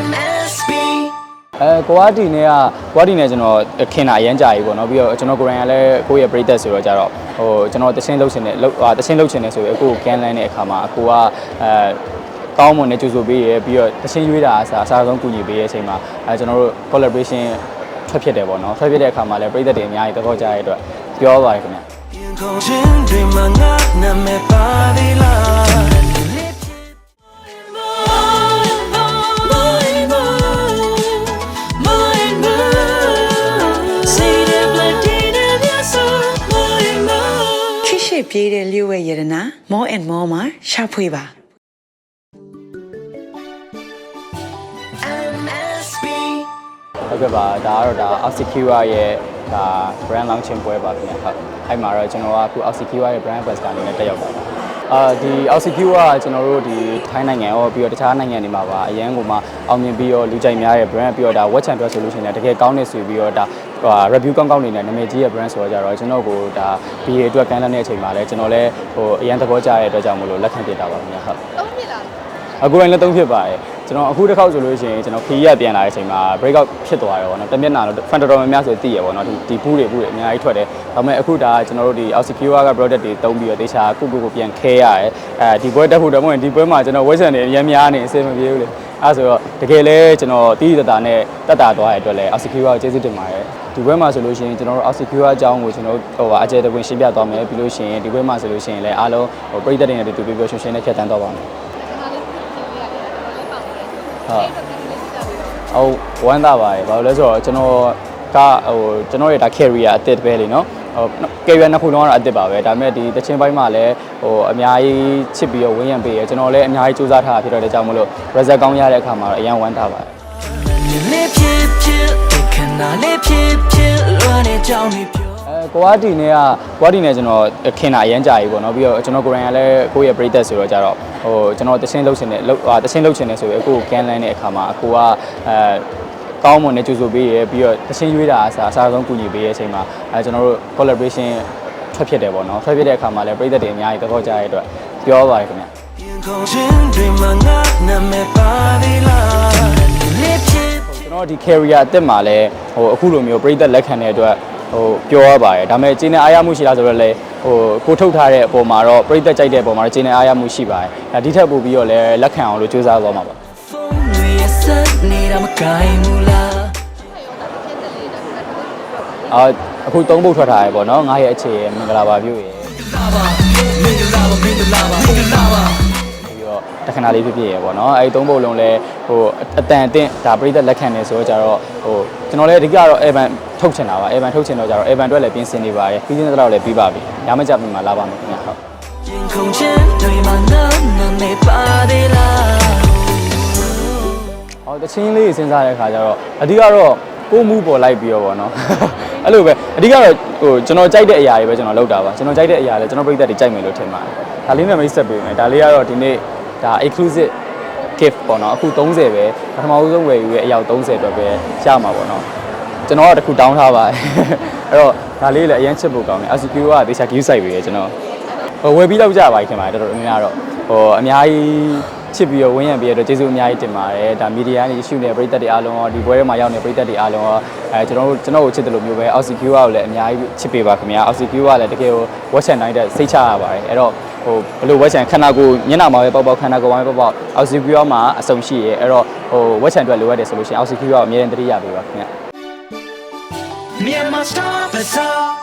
MSB အဲကိုအားတီနဲ့ကကိုအားတီနဲ့ကျွန်တော်ခင်တာအရမ်းကြာပြီပေါ့နော်ပြီးတော့ကျွန်တော်ကိုရိုင်းကလည်းကိုယ့်ရဲ့ပရိသတ်ဆိုတော့ကြတော့ဟိုကျွန်တော်တချင်းလှုပ်ရှင်နဲ့လှုပ်ဟာတချင်းလှုပ်ရှင်နဲ့ဆိုပြီးအခုကိုကန်လန်းတဲ့အခါမှာအကိုကအဲကောင်းမွန်နဲ့ကြိုးဆိုပေးရပြီးတော့တချင်းရွေးတာအစားအစားဆုံးကူညီပေးရဲ့အချိန်မှာအဲကျွန်တော်တို့ collaboration ထွက်ဖြစ်တယ်ပေါ့နော်ထွက်ဖြစ်တဲ့အခါမှာလည်းပရိသတ်တွေအများကြီးသဘောကျတဲ့အတွက်ပြောပါတယ်ခင်ဗျရင်ခုန်ခြင်းတွေမှာငါနာမည်ပါသေးလား ရှိပြေးတဲ့လျှို့ဝဲရတနာ more and more မှာရှာဖွေပါ MSB ဟုတ်ကဲ့ပါဒါကတော့ဒါ Oxycure ရဲ့ဒါ brand launching ပွဲပါခင်ဗျဟုတ်အဲ့မှာတော့ကျွန်တော်ကအခု Oxycure ရဲ့ brand ambassador အနေနဲ့တက်ရောက်တာပါ အာဒီ Oxycure ကကျွန်တော်တို့ဒီထိုင်းနိုင်ငံရောပြီးတော့တခြားနိုင်ငံတွေမှာပါအရန်ကိုမှအောင်မြင်ပြီးတော့လူကြိုက်များရဲ့ brand ပြီးတော့ဒါ Watch and Dress Solution နဲ့တကယ်ကောင်းနေဆိုပြီးတော့ဒါဟို review ကောင်းကောင်းနေနဲ့နာမည်ကြီးရဲ့ brand ဆိုတော့ကြတော့ကျွန်တော်ကိုဒါ BA အတွက်ကမ်းလှမ်းတဲ့အချိန်မှာလည်းကျွန်တော်လည်းဟိုအရန်သဘောကျတဲ့အတွက်ကြောင့်မလို့လက်ခံပြတာပါခင်ဗျဟုတ်သုံးနှစ်လား အခုတိုင်းလည်းသုံးဖြစ်ပါတယ်ကျွန်တော်အခုတစ်ခေါက်ဆိုလို့ရှိရင်ကျွန်တော်ခီးရပြန်လာတဲ့အချိန်မှာ break out ဖြစ်သွားတယ်ပေါ့နော်တမျက်နှာတော့ fan တော်တော်များများဆိုသိရပေါ့နော်ဒီဒီဘူးတွေဘူးတွေအများကြီးထွက်တယ်ဒါပေမဲ့အခုဒါကျွန်တော်တို့ဒီ Oxycure က product တွေသုံးပြီးတော့တေချာကုကုကိုပြန်ခဲရတယ်အဲဒီပွဲတက်ဖို့တော့မဟုတ်ရင်ဒီပွဲမှာကျွန်တော် website တွေအများများနေအဆင်မပြေဘူးလေအဲဆိုတော့တကယ်လဲကျွန်တော်တီးတတာနဲ့တက်တာသွားရတဲ့အတွက်လဲ Oxycure ကိုကျေးဇူးတင်ပါတယ်ဒီပွဲမှာဆိုလို့ရှိရင်ကျွန်တော်တို့ Oxycure အကြောင်းကိုကျွန်တော်တို့ဟိုအကျယ်တဝင်းရှင်းပြသွားမယ်ပြီးလို့ရှိရင်ဒီပွဲမှာဆိုလို့ရှိရင်လည်းအားလုံးဟိုပြည်သက်တွေနဲ့တူတူပြောပြောရှင်းရှင်းနဲ့ဖြတ်တန်းသွားပါမယ် ဒါလေးပြင်ပြရတယ်တော်လေးပေါ့တယ် ဟုတ်အဲ့ဒါကလေးစတာပြီးတော့ဟုတ်ဝမ်းသာပါတယ်ဘာလို့လဲဆိုတော့ကျွန်တော်ကဟိုကျွန်တော်ရဲ့ဒါ carrier အစ်စ်ပဲလေနော်ဟို carrier နှစ်ခုလုံးကတော့အစ်စ်ပါပဲဒါပေမဲ့ဒီတချင်းပိုင်းမှာလည်းဟိုအများကြီးချစ်ပြီးတော့ဝင်းရံပေးရကျွန်တော်လည်းအများကြီးစူးစမ်းထားတာဖြစ်တော့တဲ့ကြောင့်မလို့ result ကောင်းရတဲ့အခါမှာတော့အရင်ဝမ်းသာပါတယ် ကြောင်းနေပြောအဲကိုအားတီနဲ့ကကိုအားတီနဲ့ကျွန်တော်ခင်တာအရမ်းကြာပြီပေါ့နော်ပြီးတော့ကျွန်တော်ကိုရိုင်းကလည်းကိုယ့်ရဲ့ပရိသတ်ဆိုတော့ကြတော့ဟိုကျွန်တော်တချင်းလှုပ်ရှင်နဲ့လှုပ်ဟာတချင်းလှုပ်ရှင်နဲ့ဆိုပြီးအခုကန်လန်းတဲ့အခါမှာအကိုကအဲကောင်းမွန်နဲ့ကြိုးဆိုပေးရပြီးတော့တချင်းရွေးတာအစားအစားဆုံးကူညီပေးရဲ့အချိန်မှာအဲကျွန်တော်တို့ collaboration ထွက်ဖြစ်တယ်ပေါ့နော်ထွက်ဖြစ်တဲ့အခါမှာလည်းပရိသတ်တွေအများကြီးသဘောကျတဲ့အတွက်ပြောပါတယ်ခင်ဗျရင်ခုန်ခြင်းတွေမှာငါနာမည်ပါသေးလားလေးဖြစ်ကျွန်တော်ဒီ carrier အစ်စ်မှာလည်းဟိုအခုလိုမျိုးပရိသတ်လက်ခံတဲ့အတွက် ဟိုပြောရပါတယ်ဒါပေမဲ့ကျင်းနေအားရမှုရှိလားဆိုတော့လေဟိုကိုထုတ်ထားတဲ့အပေါ်မှာတော့ပရိသတ်ကြိုက်တဲ့အပေါ်မှာတော့ကျင်းနေအားရမှုရှိပါတယ်ဒါဒီထက်ပိုပြီးတော့လည်းလက်ခံအောင်လို့ကြိုးစားသွားမှာပါဖုန်းတွေရဲ့ဆက်နေတာမကိုင်းဘူးလားဖြစ်တယ်လေဒါကလည်းတော့ပြောပါလေအာအခုသုံးပုတ်ထွက်ထားရပေါ့နော်ငါရဲ့အခြေရမင်္ဂလာပါပြုရယ်ပြီးတော့တခဏလေးဖြစ်ဖြစ်ရယ်ပေါ့နော်အဲဒီသုံးပုတ်လုံးလည်းဟိုအတန်အသင့်ဒါပရိသတ်လက်ခံနေဆိုတော့ကြတော့ဟိုကျွန်တော်လည်းအဓိကတော့ Evan ထုတ်ချင်တာပါ Evan ထုတ်ချင်တော့ကြတော့ Evan အတွက်လည်းပြင်ဆင်နေပါရယ်ပြီးချင်းတော့လည်းပြီးပါပြီညမကြပြီမှာလာပါမယ်ခင်ဗျဟုတ်ရင်ခုန်ခြင်းတွေမှာငါနာမည်ပါသေးလားဟောတချင်းလေးစဉ်းစားတဲ့ခါကျတော့အဓိကတော့ကိုယ်မူပေါ်လိုက်ပြီးတော့ဗောနော်အဲ့လိုပဲအဓိကတော့ဟိုကျွန်တော်ကြိုက်တဲ့အရာတွေပဲကျွန်တော်လုပ်တာပါကျွန်တော်ကြိုက်တဲ့အရာလည်းကျွန်တော်ပြိတ္တတွေကြိုက်မယ်လို့ထင်ပါတယ်ဒါလေးနဲ့မိတ်ဆက်ပေးမယ်ဒါလေးကတော့ဒီနေ့ဒါ exclusive gift ပေါ့နော်အခု30ပဲပထမဦးဆုံးဝယ်ယူရဲ့အယောက်30အတွက်ပဲရမှာပေါ့နော် ကျွန်တော်ကတခုတောင်းထားပါတယ်အဲ့တော့ဒါလေးလည်းအရင်ချစ်ဖို့ကောင်းတယ် RCQ ကတေချာ queue site ပဲကျွန်တော်ဟိုဝယ်ပြီးတော့ကြပါခင်ဗျာတော်တော်များများတော့ဟိုအများကြီးချစ်ပြီးတော့ဝင်းရံပြီးတော့ကျေးဇူးအများကြီးတင်ပါတယ်ဒါမီဒီယာနေရှုနေတဲ့ပရိသတ်တွေအားလုံးရောဒီပွဲထဲမှာရောက်နေတဲ့ပရိသတ်တွေအားလုံးရောအဲကျွန်တော်တို့ကျွန်တော်ကိုချစ်တယ်လို့မျိုးပဲ OCQ ကိုလည်းအများကြီးချစ်ပေးပါခင်ဗျာ OCQ ကလည်းတကယ်ကို watch and night တဲ့စိတ်ချရပါတယ်အဲ့တော့ဟိုဘယ်လို watch and ခန္ဓာကိုယ်မျက်နှာမှာပဲပေါက်ပေါက်ခန္ဓာကိုယ်မှာပဲပေါက်ပေါက် OCQ မှာအဆုံရှိရဲအဲ့တော့ဟို watch and အတွက်လိုအပ်တယ်ဆိုလို့ရှိရင် OCQ ကအမြဲတမ်းတတိယပေးပါခင်ဗျာ Me and my star bizarre.